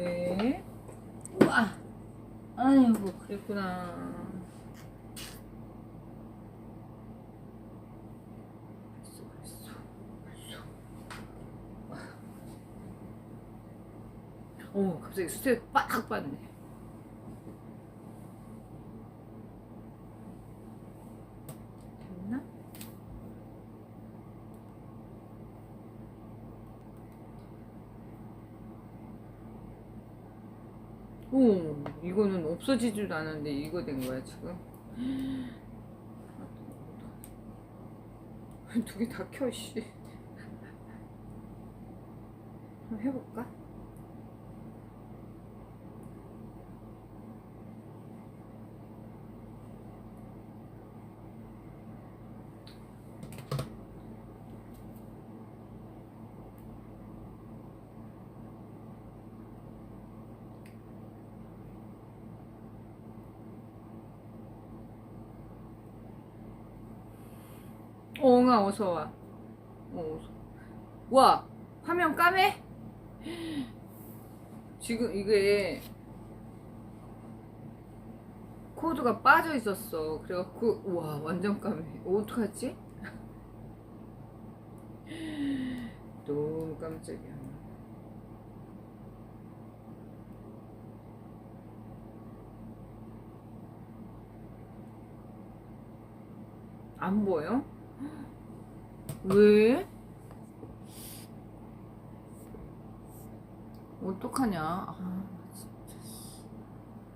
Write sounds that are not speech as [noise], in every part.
왜? 우와. 아이고 그랬구나. 어 갑자기 수세 빡 빠네. 됐나? 오, 이거는 없어지지도 않았는데 이거 된 거야 지금. [laughs] 두 개 다 켜, 씨. 해볼까? 엉아 어서 와. 어, 어서. 와 화면 까매? 지금 이게 코드가 빠져 있었어. 그래갖고 와 완전 까매. 어떡하지? [laughs] 너무 깜짝이야. 안 보여? 왜? 어떡하냐? 아, 진짜.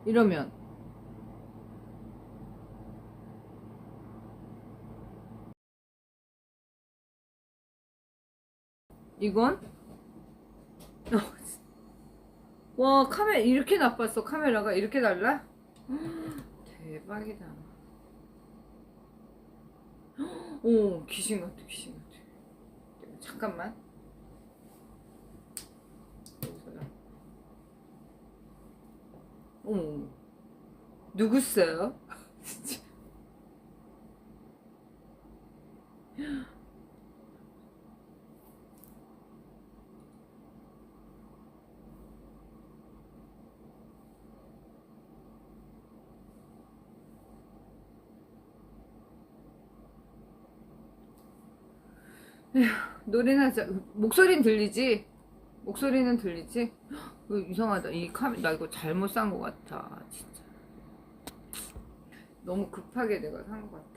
이러면 이건 어, [laughs] 와 카메라 이렇게 나빴어 카메라가 이렇게 달라? [gasps] 대박이다. [gasps] 오 귀신 같아 귀신 같아. 잠깐만. 어머 누구세요? 진짜. 노래나 자, 목소리는 들리지? 목소리는 들리지? 어, 이상하다. 이 카메라 나 이거 잘못 산 것 같아. 진짜. 너무 급하게 내가 산 것 같아.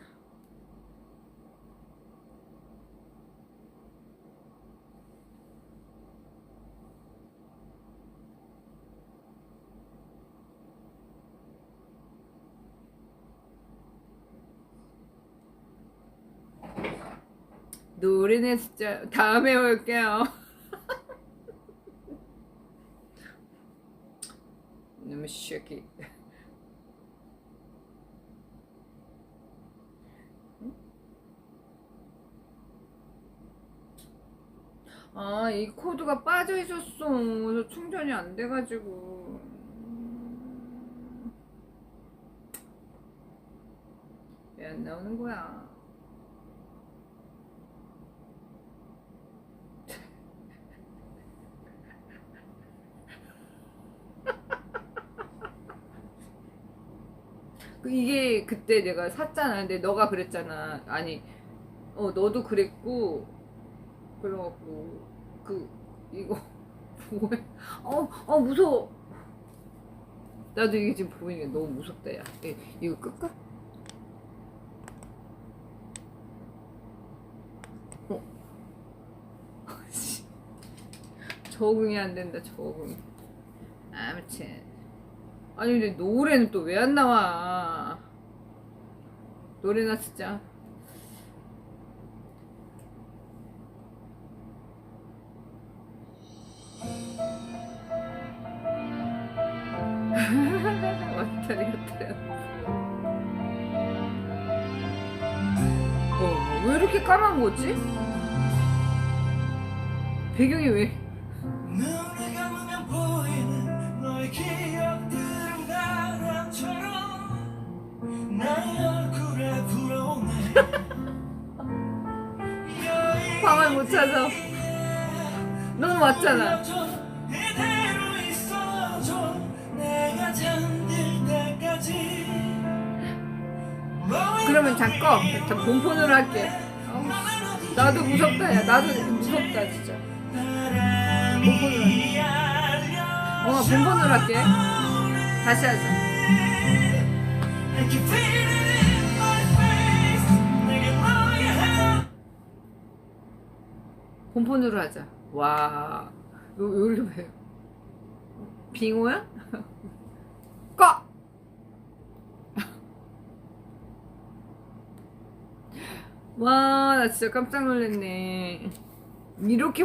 노래는 진짜 다음에 올게요. [laughs] 너무 쉐키. 아, 이 코드가 빠져 있었어. 그래서 충전이 안 돼가지고. 왜 안 나오는 거야? 그 이게 그때 내가 샀잖아. 근데 너가 그랬잖아. 아니, 어, 너도 그랬고, 그래갖고, 그, 이거, [laughs] 뭐야. 어, 어, 무서워. 나도 이게 지금 보이니까 너무 무섭다, 야. 이- 이거 끌까? 어. [laughs] 적응이 안 된다, 적응. 아무튼. 아니 근데 노래는 또 왜 안 나와? 노래나 진짜. [laughs] 왔다리 갔다리. 어, 왜 이렇게 까만 거지? 배경이 왜? 못 찾아. 너무 맞잖아. 그러면 잠깐 일단 본폰으로 할게. 어, 나도 무섭다 야. 나도 무섭다 진짜. 본폰으로. 할게. 어 본폰으로 할게. 다시 하자. 본폰으로 하자 와 요, 요리 왜 빙호야? [laughs] 꺼! [laughs] 와, 나 진짜 깜짝 놀랐네. 이렇게